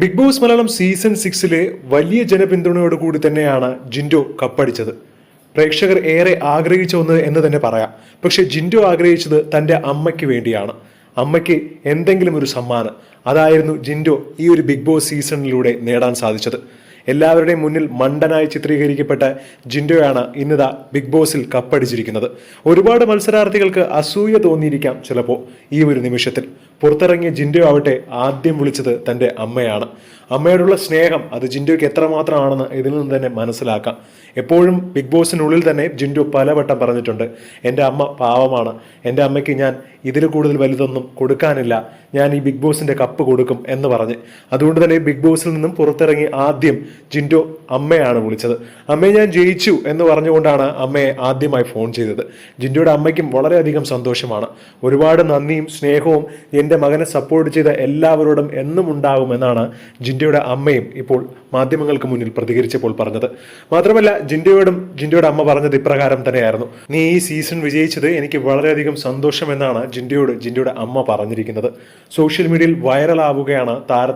Big Boss Malayalam season സിക്സിലെ വലിയ ജനപിന്തുണയോടുകൂടി തന്നെയാണ് ജിൻഡോ കപ്പടിച്ചത്. പ്രേക്ഷകർ ഏറെ ആഗ്രഹിച്ച ഒന്ന് എന്ന് തന്നെ പറയാം. പക്ഷെ ജിൻഡോ ആഗ്രഹിച്ചത് തന്റെ അമ്മയ്ക്ക് വേണ്ടിയാണ്. അമ്മയ്ക്ക് എന്തെങ്കിലും ഒരു സമ്മാനം. അതായിരുന്നു ജിൻഡോ ഈ ഒരു ബിഗ് ബോസ് സീസണിലൂടെ നേടാൻ സാധിച്ചത്. എല്ലാവരുടെയും മുന്നിൽ മണ്ടനായി ചിത്രീകരിക്കപ്പെട്ട ജിൻഡോയാണ് ഇന്നിതാ ബിഗ് ബോസിൽ കപ്പടിച്ചിരിക്കുന്നത്. ഒരുപാട് മത്സരാർത്ഥികൾക്ക് അസൂയ തോന്നിയിരിക്കാം ചിലപ്പോൾ ഈ ഒരു നിമിഷത്തിൽ. പുറത്തിറങ്ങിയ ജിൻഡോ ആവട്ടെ ആദ്യം വിളിച്ചത് തന്റെ അമ്മയാണ്. അമ്മയോടുള്ള സ്നേഹം അത് ജിൻഡോയ്ക്ക് എത്രമാത്രമാണെന്ന് ഇതിൽ നിന്ന് തന്നെ മനസ്സിലാക്കാം. എപ്പോഴും ബിഗ് ബോസിനുള്ളിൽ തന്നെ ജിൻഡോ പലവട്ടം പറഞ്ഞിട്ടുണ്ട് എന്റെ അമ്മ പാവമാണ്. എന്റെ അമ്മയ്ക്ക് ഞാൻ ഇതിൽ കൂടുതൽ വലുതൊന്നും കൊടുക്കാനില്ല. ഞാൻ ഈ ബിഗ് ബോസിന്റെ കപ്പ് കൊടുക്കും എന്ന് പറഞ്ഞ്. അതുകൊണ്ട് തന്നെ ബിഗ് ബോസിൽ നിന്നും പുറത്തിറങ്ങി ആദ്യം ജിൻഡോ അമ്മയാണ് വിളിച്ചത്. അമ്മയെ ഞാൻ ജയിച്ചു എന്ന് പറഞ്ഞുകൊണ്ടാണ് അമ്മയെ ആദ്യമായി ഫോൺ ചെയ്തത്. ജിൻഡോയുടെ അമ്മയ്ക്കും വളരെയധികം സന്തോഷമാണ്. ഒരുപാട് നന്ദിയും സ്നേഹവും എന്റെ മകനെ സപ്പോർട്ട് ചെയ്ത എല്ലാവരോടും എന്നും ഉണ്ടാകുമെന്നാണ് ജിൻഡയുടെ അമ്മയും ഇപ്പോൾ മാധ്യമങ്ങൾക്ക് മുന്നിൽ പ്രതികരിച്ചപ്പോൾ പറഞ്ഞത്. മാത്രമല്ല ജിൻഡയോടും ജിൻഡയുടെ അമ്മ പറഞ്ഞത് ഇപ്രകാരം തന്നെയായിരുന്നു. നീ ഈ സീസൺ വിജയിച്ചത് എനിക്ക് വളരെയധികം സന്തോഷമെന്നാണ് ജിൻഡയോട് ജിൻഡയുടെ അമ്മ പറഞ്ഞിരിക്കുന്നത്. സോഷ്യൽ മീഡിയയിൽ വൈറലാവുകയാണ് താര